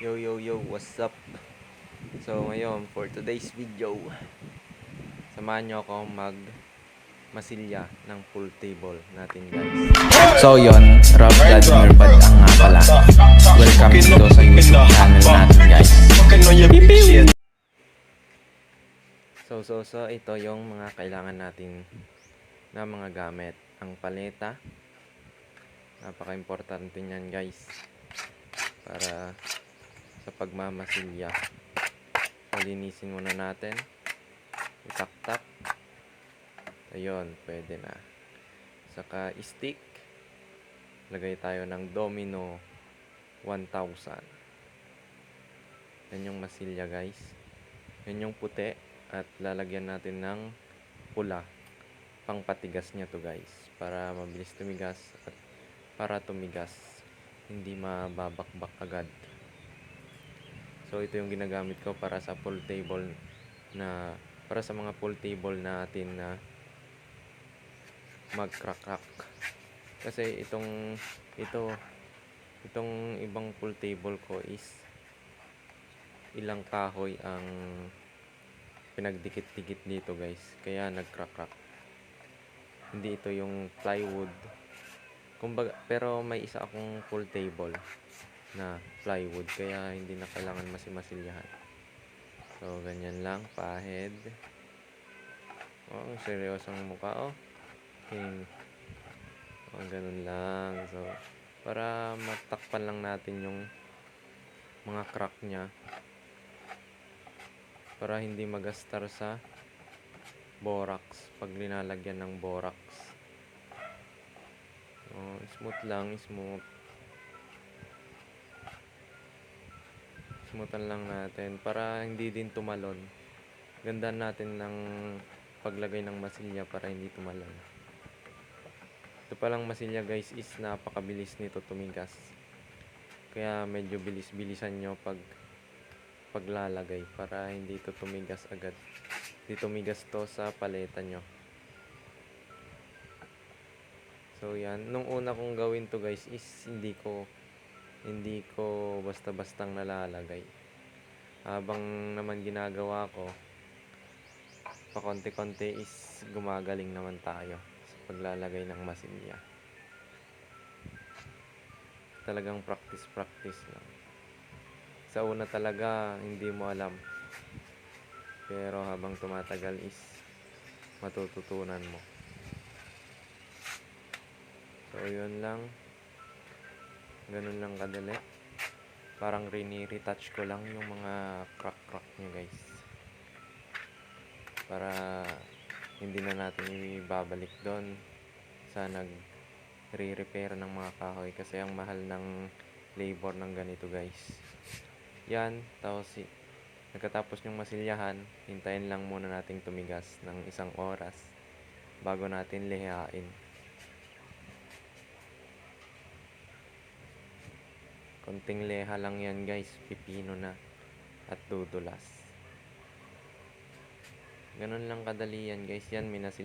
Yo yo yo, what's up? So ngayon, for today's video, samahan nyo ako mag masilya ng pool table natin guys. So yon, Rob Vladimir Bad ang nga pala. Welcome dito sa YouTube channel natin guys. So so so, ito yung mga kailangan natin na mga gamit. Ang paleta, napaka-importante niyan guys. Para sa pagmamasilya. So, linisin muna natin. Itaktak. Ayun, pwede na. Saka stick. Lagay tayo ng domino 1000. Yan yung masilya guys. Yan yung puti. At lalagyan natin ng pula. Pangpatigas niya to guys. Para mabilis tumigas. At para tumigas. Hindi mababakbak agad. So ito yung ginagamit ko para sa pool table na para sa mga pool table natin na mag-crack-crack. Kasi itong ito itong ibang pool table ko is ilang kahoy ang pinagdikit-dikit dito guys. Kaya nag-crack-crack. Hindi ito yung plywood. Kumbaga, pero may isa akong pool table na plywood kaya hindi na kailangan masimasilyahan. So, ganyan lang, pahid. Oh, seryosong mukha, oh. Okay. Oh, ganun lang. So, para matakpan lang natin yung mga crack niya. Para hindi magastar sa borax pag linalagyan ng borax. Oh, smooth lang, smooth. Smoothan lang natin para hindi din tumalon. Ganda natin ng paglagay ng masilya para hindi tumalon. Ito palang masilya guys is napakabilis nito tumigas. Kaya medyo bilis-bilisan nyo pag paglalagay para hindi ito tumigas agad. Hindi tumigas to sa paleta nyo. So yan, nung una kong gawin to guys is hindi ko hindi ko basta-bastang nalalagay. Habang naman ginagawa ko, pa konti-konti is gumagaling naman tayo sa paglalagay ng masilya. Talagang practice-practice lang. Sa una talaga, hindi mo alam. Pero habang tumatagal is matututunan mo. So, yun lang ganun lang kadali. Parang rini-retouch ko lang yung mga crack-crack nya guys. Para hindi na natin ibabalik doon sa nag re-repair ng mga kahoy. Kasi ang mahal ng labor ng ganito guys. Yan tapos nagkatapos yung masilyahan hintayin lang muna nating tumigas ng isang oras bago natin lihain konting leha lang yan guys. Pipino na at dudulas. Ganun lang kadali yan guys. Yan minasil